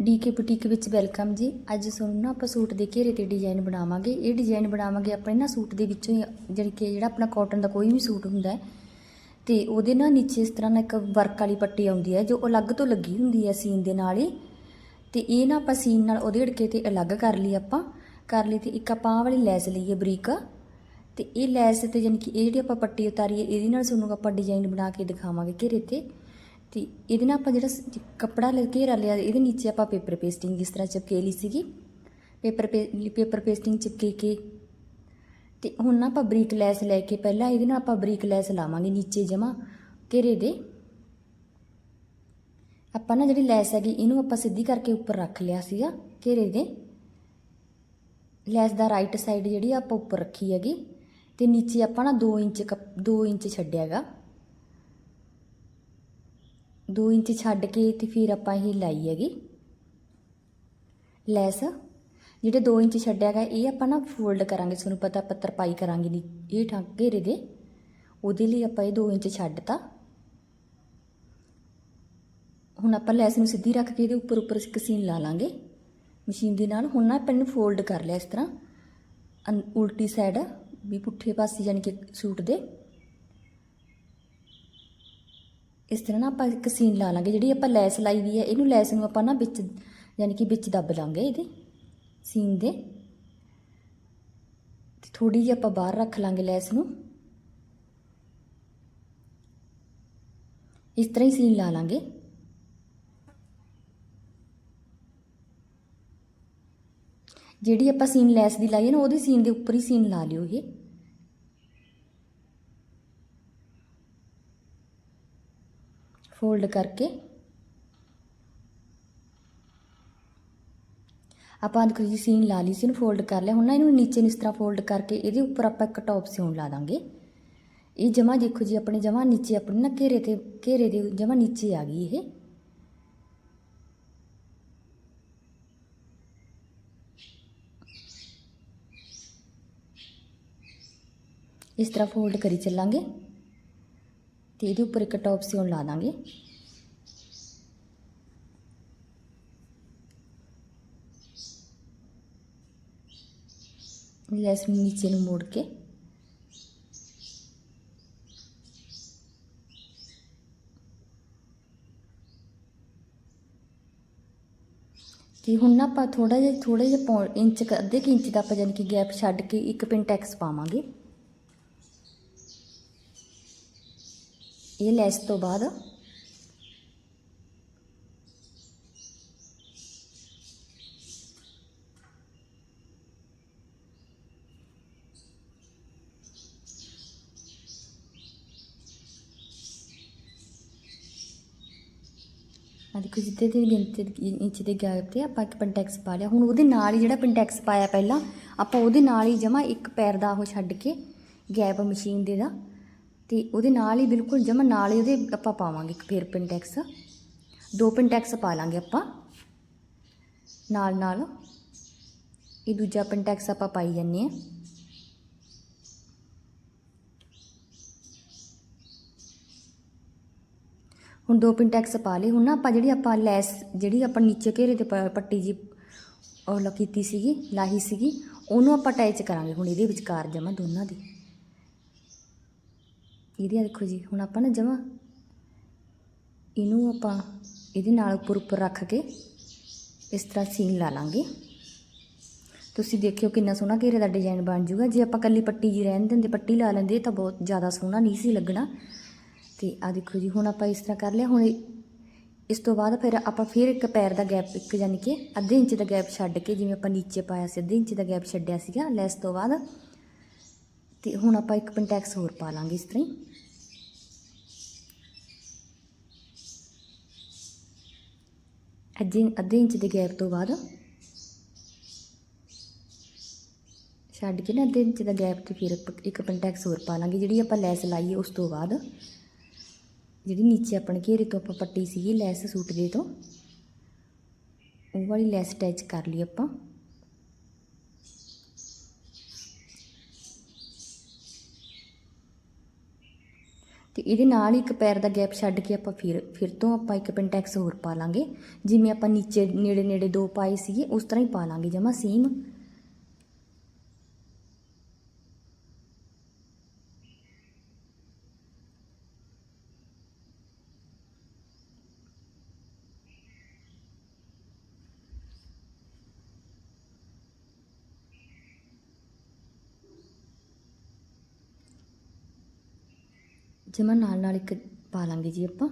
DK boutique ਵਿੱਚ welcome ਜੀ। ਅੱਜ ਤੁਹਾਨੂੰ ਨਾ ਆਪਾਂ ਸੂਟ ਦੇ ਘੇਰੇ ਤੇ ਡਿਜ਼ਾਈਨ ਬਣਾਵਾਂਗੇ। ਇਹ ਡਿਜ਼ਾਈਨ ਬਣਾਵਾਂਗੇ ਆਪਣੇ ਨਾ ਸੂਟ ਦੇ ਵਿੱਚੋਂ ਹੀ ਜਿਹੜੀ ਕਿ ਜਿਹੜਾ ਆਪਣਾ ਕਾਟਨ ਦਾ ਕੋਈ ਵੀ ਸੂਟ ਹੁੰਦਾ ਹੈ। ਤੇ ਉਹਦੇ ਨਾ ਨੀਚੇ ਇਸ ਤਰ੍ਹਾਂ ਨਾਲ ਇੱਕ ਵਰਕ ਵਾਲੀ ਪੱਟੀ ਆਉਂਦੀ ਹੈ, ਜੋ ਅਲੱਗ ਤੋਂ ਲੱਗੀ ਹੁੰਦੀ ਹੈ ਸੀਨ ਦੇ ਨਾਲ ਹੀ। ਤੇ ਇਹ ਨਾ ਆਪਾਂ ਸੀਨ ਨਾਲ ਉਹਦੇ ਢਕੇ ਤੇ ਅਲੱਗ ਕਰ ਲਈ ਆਪਾਂ। ਕਰ ਲਈ ਤੇ ਇੱਕ ਆਪਾਂ ਆਹ ਵਾਲੀ ਲੈਸ ਲਈਏ ਬਰੀਕ। ਤੇ ਇਹ ਲੈਸ ਤੇ ਯਾਨੀ ਕਿ ਇਹ ਜਿਹੜੀ ਆਪਾਂ ਪੱਟੀ ਉਤਾਰੀ ਹੈ ਇਹਦੇ ਨਾਲ ਤੁਹਾਨੂੰ ਆਪਾਂ ਡਿਜ਼ਾਈਨ ਬਣਾ ਕੇ ਦਿਖਾਵਾਂਗੇ ਘੇਰੇ ਤੇ। ਤੇ ਇਹਦੇ ਨਾਲ ਆਪਾਂ ਜਿਹੜਾ ਕੱਪੜਾ ਲੈ ਘੇਰਾ ਲਿਆ ਇਹਦੇ ਨੀਚੇ ਆਪਾਂ ਪੇਪਰ ਪੇਸਟਿੰਗ ਇਸ ਤਰ੍ਹਾਂ ਚਿਪਕੇ ਲਈ ਸੀਗੀ? ਪੇਪਰ ਪੇਪਰ ਪੇਸਟਿੰਗ ਚਿਪਕੇ ਕੇ। ਤੇ ਹੁਣ ਨਾ ਆਪਾਂ ਬਰੀਕ ਲੈਸ ਲੈ ਕੇ ਪਹਿਲਾਂ ਇਹਦੇ ਨਾਲ ਆਪਾਂ ਬਰੀਕ ਲੈਸ ਲਾਵਾਂਗੇ ਨੀਚੇ ਜਮਾ ਘੇਰੇ ਦੇ। ਆਪਾਂ ਨਾ ਜਿਹੜੀ ਲੈਸ ਹੈਗੀ, ਇਹਨੂੰ ਆਪਾਂ ਸਿੱਧੀ ਕਰਕੇ ਉੱਪਰ ਰੱਖ ਲਿਆ ਸੀਗਾ ਘੇਰੇ ਦੇ। ਲੈਸ ਦਾ ਰਾਈਟ ਸਾਈਡ ਜਿਹੜੀ ਆਪਾਂ ਉੱਪਰ ਰੱਖੀ ਹੈਗੀ, ਤੇ ਨੀਚੇ ਆਪਾਂ ਨਾ 2 ਇੰਚ 2 ਇੰਚ ਛੱਡਿਆਗਾ 2 ਇੰਚ ਛੱਡ ਕੇ ਤੇ ਫਿਰ ਆਪਾਂ ਇਹ ਲਾਈ ਹੈਗੀ। ਲੈਸ, ਜਿਹੜੇ 2 ਇੰਚ ਛੱਡਿਆ ਛੱਡਿਆਗਾ ਇਹ ਆਪਾਂ ਨਾ ਫੋਲਡ ਕਰਾਂਗੇ, ਤੁਹਾਨੂੰ ਪਤਾ ਪੱਤਰ ਪਾਈ ਕਰਾਂਗੇ ਨਹੀਂ ਇਹ ਠਾ, ਘੇਰੇ ਦੇ। ਉਹਦੇ ਲਈ ਆਪਾਂ ਇਹ 2 ਇੰਚ ਛੱਡਤਾ। ਹੁਣ ਆਪਾਂ ਲੈਸ ਨੂੰ ਸਿੱਧੀ ਰੱਖ ਕੇ ਇਹਦੇ ਉੱਪਰ ਉੱਪਰ ਇੱਕ ਸੀਨ ਲਾ ਲਾਂਗੇ। ਮਸ਼ੀਨ ਦੇ ਨਾਲ ਹੁਣ ਨਾ ਆਪਾਂ ਇਹਨੂੰ ਫੋਲਡ ਕਰ ਲਿਆ ਇਸ ਤਰ੍ਹਾਂ। ਅਨ- ਉਲਟੀ ਸਾਈਡ ਵੀ ਪੁੱਠੇ ਪਾਸੇ ਯਾਨੀ ਕਿ ਸੂਟ ਦੇ। ਇਸ ਤਰ੍ਹਾਂ ਨਾ ਆਪਾਂ ਇੱਕ ਸੀਨ ਲਾ ਲਾਂਗੇ, ਜਿਹੜੀ ਆਪਾਂ ਲੈਸ ਲਾਈ ਦੀ ਹੈ, ਇਹਨੂੰ ਲੈਸ ਨੂੰ ਆਪਾਂ ਨਾ ਵਿੱਚ, ਯਾਨੀ ਕਿ ਵਿੱਚ ਦੱਬ ਲਾਂਗੇ ਇਹਦੇ ਸੀਨ ਦੇ। ਤੇ ਥੋੜੀ ਜਿਹੀ ਆਪਾਂ ਬਾਹਰ ਰੱਖ ਲਾਂਗੇ ਲੈਸ ਨੂੰ। ਇਸ ਤਰ੍ਹਾਂ ਹੀ ਸੀਨ ਲਾ ਲਾਂਗੇ। ਜਿਹੜੀ ਆਪਾਂ ਸੀਨ ਲੈਸ ਦੀ ਲਾਈ ਹੈ ਨਾ, ਉਹਦੇ ਸੀਨ ਦੇ ਉੱਪਰ ਹੀ ਸੀਨ ਲਾ ਲਿਓ ਇਹ। ਫੋਲਡ ਕਰਕੇ ਆਪਾਂ ਦੇਖੋ ਜੀ ਸੀਨ ਲਾ ਲਈ ਸੀ ਇਹਨੂੰ ਫੋਲਡ ਕਰ ਲਿਆ ਹੁਣ ਨਾ ਇਹਨੂੰ ਨੀਚੇ ਨੂੰ ਇਸ ਤਰ੍ਹਾਂ ਫੋਲਡ ਕਰਕੇ ਇਹਦੇ ਉੱਪਰ ਆਪਾਂ ਇੱਕ ਟੌਪ ਸਿਉਣ ਲਾ ਦਾਂਗੇ ਇਹ ਜਮਾ ਦੇਖੋ ਜੀ ਆਪਣੇ ਜਮਾ ਨੀਚੇ ਆਪਣੇ ਨਾ ਘੇਰੇ ਤੇ ਘੇਰੇ ਦੇ ਜਮਾ ਨੀਚੇ ਆ ਗਈ ਇਹ ਇਸ ਤਰ੍ਹਾਂ ਫੋਲਡ ਕਰੀ ਚੱਲਾਂਗੇ ਤੇ ਇਹਦੇ ਉੱਪਰ ਇੱਕ ਟੌਪ ਸਿਉਣ ਲਾ ਦਾਂਗੇ। ਲੈਸ ਨੂੰ ਨੀਚੇ ਨੂੰ ਮੋੜ ਕੇ। ਤੇ ਹੁਣ ਨਾ ਆਪਾਂ ਥੋੜਾ ਜਿਹਾ ਥੋੜਾ ਜਿਹਾ ਪੌ, ਇੰਚ ਅੱਧੇ ਕੁ ਇੰਚ ਦਾ ਆਪਾਂ ਯਾਨੀ ਕਿ ਗੈਪ ਛੱਡ ਕੇ ਇੱਕ ਪਿੰਟੈਕਸ ਪਾਵਾਂਗੇ। ਇਹ ਲੈਸ ਤੋਂ ਬਾਅਦ ਆ ਦੇਖੋ ਜਿੱਤੇ ਤੇ ਗਿਣਤੀ ਇੰਚ ਦੇ ਗੈਪ ਤੇ ਆਪਾਂ ਇੱਕ ਪਿੰਟੈਕਸ ਪਾ ਲਿਆ। ਹੁਣ ਉਹਦੇ ਨਾਲ ਹੀ ਜਿਹੜਾ ਪਿੰਟੈਕਸ ਪਾਇਆ ਪਹਿਲਾਂ, ਆਪਾਂ ਉਹਦੇ ਨਾਲ ਹੀ ਜਮਾ ਇੱਕ ਪੈਰ ਦਾ ਉਹ ਛੱਡ ਕੇ ਗੈਪ ਮਸ਼ੀਨ ਦੇ ਦਾ ਤੇ ਉਹਦੇ ਨਾਲ ਹੀ ਬਿਲਕੁਲ ਜਮਾ ਨਾਲ ਹੀ ਉਹਦੇ ਆਪਾਂ ਪਾਵਾਂਗੇ ਇੱਕ ਫੇਰ ਪਿੰਟੈਕਸ ਦੋ ਪਿੰਟੈਕਸ ਪਾ ਲਾਂਗੇ ਆਪਾਂ। ਨਾਲ ਨਾਲ ਇਹ ਦੂਜਾ ਪਿੰਟੈਕਸ ਆਪਾਂ ਪਾਈ ਜੰਨੇ ਆ ਹੁਣ ਦੋ ਪਿੰਟੈਕਸ ਪਾ ਲਏ। ਹੁਣ ਨਾ ਆਪਾਂ ਜਿਹੜੀ ਆਪਾਂ ਲੈਸ, ਜਿਹੜੀ ਆਪਾਂ ਨੀਚੇ ਘੇਰੇ ਤੇ ਪੱਟੀ ਜੀ ਉਹ ਕੀਤੀ ਸੀਗੀ, ਲਾਹੀ ਸੀਗੀ, ਉਹਨੂੰ ਆਪਾਂ ਅਟੈਚ ਕਰਾਂਗੇ। ਹੁਣ ਇਹਦੇ ਵਿਚਕਾਰ ਜਮਾ ਦੋਨਾਂ ਦੇ। ਇਹਦੇ ਆ ਦੇਖੋ ਜੀ, ਹੁਣ ਆਪਾਂ ਨਾ ਜਮਾ ਇਹਨੂੰ ਆਪਾਂ ਇਹਦੇ ਨਾਲ ਉੱਪਰ ਉੱਪਰ ਰੱਖ ਕੇ ਇਸ ਤਰ੍ਹਾਂ ਸੀਨ ਲਾ ਲਾਂਗੇ। ਤੁਸੀਂ ਦੇਖਿਓ ਕਿੰਨਾ ਸੋਹਣਾ ਘੇਰੇ ਦਾ ਡਿਜ਼ਾਈਨ ਬਣ ਜੂਗਾ ਜੇ ਆਪਾਂ ਕੱਲੀ ਪੱਟੀ ਜੀ ਰਹਿਣ ਦਿੰਦੇ, ਪੱਟੀ ਲਾ ਲੈਂਦੇ, ਤਾਂ ਬਹੁਤ ਜ਼ਿਆਦਾ ਸੋਹਣਾ ਨਹੀਂ ਸੀ ਲੱਗਣਾ। ਤੇ ਆ ਦੇਖੋ ਜੀ, ਹੁਣ ਆਪਾਂ ਇਸ ਤਰ੍ਹਾਂ ਕਰ ਲਿਆ। ਹੁਣ ਇਸ ਤੋਂ ਬਾਅਦ ਫਿਰ ਆਪਾਂ ਫਿਰ ਇੱਕ ਪੈਰ ਦਾ ਗੈਪ, ਇੱਕ ਯਾਨੀ ਕਿ ਅੱਧੇ ਇੰਚ ਦਾ ਗੈਪ ਛੱਡ ਕੇ ਜਿਵੇਂ ਆਪਾਂ ਨੀਚੇ ਪਾਇਆ ਸੀ, ਅੱਧੇ ਇੰਚ ਦਾ ਗੈਪ ਛੱਡਿਆ ਸੀਗਾ। ਲੈਸ ਤੋਂ ਬਾਅਦ ਤੇ ਹੁਣ ਆਪਾਂ ਇੱਕ ਪੰਟੈਕਸ ਹੋਰ ਪਾ ਲਾਂਗੇ ਇਸ ਤਰ੍ਹਾਂ ਹੀ। ਅੱਧੇ ਅੱਧੇ ਇੰਚ ਦੇ ਗੈਪ ਤੋਂ ਬਾਅਦ ਛੱਡ ਕੇ ਨਾ ਅੱਧੇ ਇੰਚ ਦਾ ਗੈਪ ਤੇ ਫਿਰ ਇੱਕ- ਪੰਟੈਕਸ ਹੋਰ ਪਾ ਲਾਂਗੇ, ਜਿਹੜੀ ਆਪਾਂ ਲੈਸ ਲਾਈਏ ਉਸ ਤੋਂ ਬਾਅਦ। ਜਿਹੜੀ ਨੀਚੇ ਆਪਣੇ ਘੇਰੇ ਤੋਂ ਆਪਾਂ ਪੱਟੀ ਸੀਗੀ ਲੈਸ ਸੂਟ ਦੇ ਤੋਂ, ਉਹ ਵਾਲੀ ਲੈਸ ਅਟੈਚ ਕਰ ਲਈ ਆਪਾਂ। ਇਹਦੇ ਨਾਲ ਹੀ ਇੱਕ ਪੈਰ ਦਾ ਗੈਪ ਛੱਡ ਕੇ ਆਪਾਂ ਫਿਰ ਫਿਰ ਤੋਂ ਆਪਾਂ ਇੱਕ ਪਿੰਟੈਕਸ ਹੋਰ ਪਾ ਲਾਂਗੇ। ਜਿਵੇਂ ਆਪਾਂ ਨੀਚੇ ਨੇੜੇ ਨੇੜੇ ਦੋ ਪਾਏ ਸੀਗੇ, ਉਸ ਤਰ੍ਹਾਂ ਹੀ ਪਾ ਲਾਂਗੇ, ਜਮਾ ਸੇਮ ਜਮਾ ਨਾਲ ਨਾਲ ਇੱਕ ਪਾ ਲਾਂਗੇ ਜੀ ਆਪਾਂ।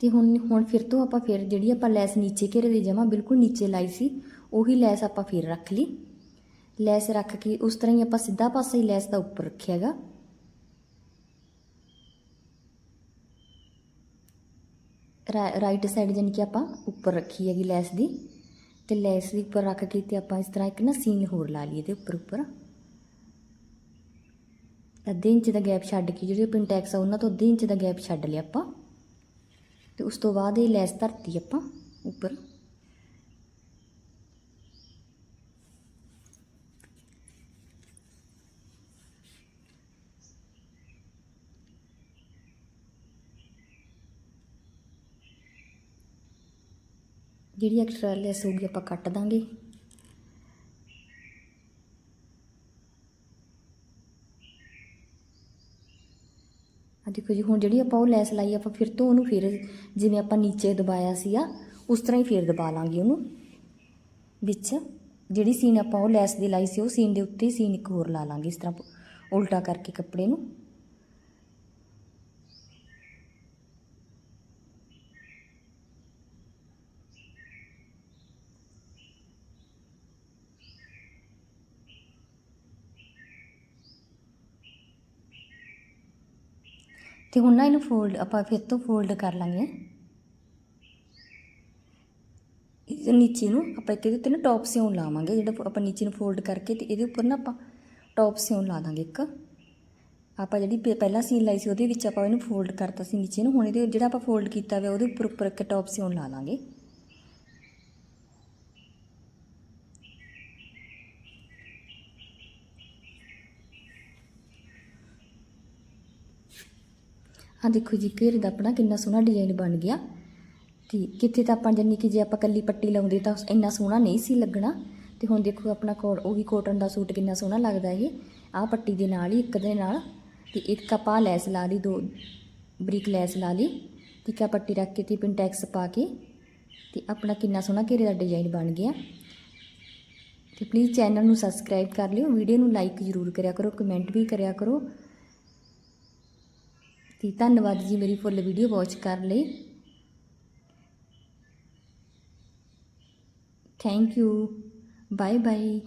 ਤੇ ਹੁਣ ਹੁਣ ਫਿਰ ਤੋਂ ਆਪਾਂ ਫਿਰ ਜਿਹੜੀ ਆਪਾਂ ਲੈਸ ਨੀਚੇ ਘੇਰੇ ਦੇ ਜਮਾ ਬਿਲਕੁਲ ਨੀਚੇ ਲਾਈ ਸੀ, ਉਹੀ ਲੈਸ ਆਪਾਂ ਫਿਰ ਰੱਖ ਲਈ। ਲੈਸ ਰੱਖ ਕੇ ਉਸ ਤਰ੍ਹਾਂ ਹੀ ਆਪਾਂ ਸਿੱਧਾ ਪਾਸਾ ਹੀ ਲੈਸ ਦਾ ਉੱਪਰ ਰੱਖਿਆਗਾ ਰਾਈਟ ਸਾਈਡ ਜਾਨੀ ਕਿ ਆਪਾਂ ਉੱਪਰ ਰੱਖੀ ਹੈਗੀ ਲੈਸ ਦੀ ਤੇ ਲੈਸ ਦੀ ਉੱਪਰ ਰੱਖ ਕੇ ਤੇ ਆਪਾਂ ਇਸ ਤਰ੍ਹਾਂ ਇੱਕ ਨਾ ਸੀਨ ਹੋਰ ਲਾ ਲਈਏ ਤੇ ਉੱਪਰ ਉੱਪਰ। ਅੱਧੇ ਇੰਚ ਦਾ ਗੈਪ ਛੱਡ ਕੇ ਜਿਹੜੇ ਪਿੰਟੈਕਸ ਆ ਉਹਨਾਂ ਤੋਂ ਅੱਧੇ ਇੰਚ ਦਾ ਗੈਪ ਛੱਡ ਲਿਆ ਆਪਾਂ। ਤੇ ਉਸ ਤੋਂ ਬਾਅਦ ਇਹ ਲੈਸ ਧਰਤੀ ਆਪਾਂ ਉੱਪਰ। ਜਿਹੜੀ ਐਕਸਟਰਾ ਲੈਸ ਹੋਊਗੀ ਆਪਾਂ ਕੱਟ ਦਾਂਗੇ। ਆ ਦੇਖੋ ਜੀ, ਹੁਣ ਜਿਹੜੀ ਆਪਾਂ ਉਹ ਲੈਸ ਲਾਈ, ਆਪਾਂ ਫਿਰ ਤੋਂ ਉਹਨੂੰ ਫਿਰ ਜਿਵੇਂ ਆਪਾਂ ਨੀਚੇ ਦਬਾਇਆ ਸੀਗਾ, ਉਸ ਤਰ੍ਹਾਂ ਹੀ ਫਿਰ ਦਬਾ ਲਾਂਗੇ ਉਹਨੂੰ। ਵਿੱਚ ਜਿਹੜੀ ਸੀਨ ਆਪਾਂ ਉਹ ਲੈਸ ਦੀ ਲਾਈ ਸੀ, ਉਹ ਸੀਨ ਦੇ ਉੱਤੇ ਹੀ ਸੀਨ ਇੱਕ ਹੋਰ ਲਾ ਲਾਂਗੇ, ਇਸ ਤਰ੍ਹਾਂ ਉਲਟਾ ਕਰਕੇ ਕੱਪੜੇ ਨੂੰ। ਤੇ ਹੁਣ ਨਾ ਇਹਨੂੰ ਫੋਲਡ ਆਪਾਂ ਫਿਰ ਤੋਂ ਫੋਲਡ ਕਰ ਲਾਂਗੇ। ਇਹ ਨੀਚੇ ਨੂੰ ਆਪਾਂ ਇੱਕ ਇਹਦੇ ਉੱਤੇ ਨਾ ਟੌਪ ਸਿਉਣ ਲਾਵਾਂਗੇ, ਜਿਹੜਾ ਆਪਾਂ ਨੀਚੇ ਨੂੰ ਫੋਲਡ ਕਰਕੇ ਤੇ ਇਹਦੇ ਉੱਪਰ ਨਾ ਆਪਾਂ ਟੌਪ ਸਿਉਂ ਲਾ ਦਾਂਗੇ ਇੱਕ। ਆਪਾਂ ਜਿਹੜੀ ਪਹਿ- ਪਹਿਲਾਂ ਸੀਨ ਲਾਈ ਸੀ ਉਹਦੇ ਵਿੱਚ ਆਪਾਂ ਇਹਨੂੰ ਫੋਲਡ ਕਰਤਾ ਸੀ ਨੀਚੇ ਨੂੰ, ਹੁਣ ਇਹਦੇ ਜਿਹੜਾ ਆਪਾਂ ਫੋਲਡ ਕੀਤਾ ਹੋਇਆ ਉਹਦੇ ਉੱਪਰ ਉੱਪਰ ਇੱਕ ਟੌਪ ਸਿਉਣ ਲਾ ਲਾਂਗੇ। ਹਾਂ, ਦੇਖੋ ਜੀ, ਘੇਰੇ ਦਾ ਆਪਣਾ ਕਿੰਨਾ ਸੋਹਣਾ ਡਿਜ਼ਾਈਨ ਬਣ ਗਿਆ। ਤੇ ਕਿੱਥੇ ਤਾਂ ਆਪਾਂ ਜਾਨੀ ਕਿ ਜੇ ਆਪਾਂ ਕੱਲੀ ਪੱਟੀ ਲਾਉਂਦੇ ਤਾਂ ਇੰਨਾ ਸੋਹਣਾ ਨਹੀਂ ਸੀ ਲੱਗਣਾ। ਤੇ ਹੁਣ ਦੇਖੋ ਆਪਣਾ ਕੋਟ, ਉਹ ਵੀ ਕੋਟਨ ਦਾ ਸੂਟ ਕਿੰਨਾ ਸੋਹਣਾ ਲੱਗਦਾ ਇਹ। ਆਹ ਪੱਟੀ ਦੇ ਨਾਲ ਹੀ ਇੱਕ ਦੇ ਨਾਲ ਤੇ ਇੱਕ ਆਪਾਂ ਲੈਸ ਲਾ ਲਈ, ਦੋ ਬਰੀਕ ਲੈਸ ਲਾ ਲਈ। ਟਿੱਕਾ ਪੱਟੀ ਰੱਖ ਕੇ ਤੇ ਪਿੰਟੈਕਸ ਪਾ ਕੇ ਤੇ ਆਪਣਾ ਕਿੰਨਾ ਸੋਹਣਾ ਘੇਰੇ ਦਾ ਡਿਜ਼ਾਈਨ ਬਣ ਗਿਆ। ਤੇ ਪਲੀਜ਼ ਚੈਨਲ ਨੂੰ ਸਬਸਕ੍ਰਾਈਬ ਕਰ ਲਿਓ ਵੀਡੀਓ ਨੂੰ ਲਾਈਕ ਜ਼ਰੂਰ ਕਰਿਆ ਕਰੋ ਕਮੈਂਟ ਵੀ ਕਰਿਆ ਕਰੋ। ਤੇ ਧੰਨਵਾਦ ਜੀ ਮੇਰੀ ਫੁੱਲ ਵੀਡੀਓ ਵਾਚ ਕਰਨ ਲਈ। Thank you bye bye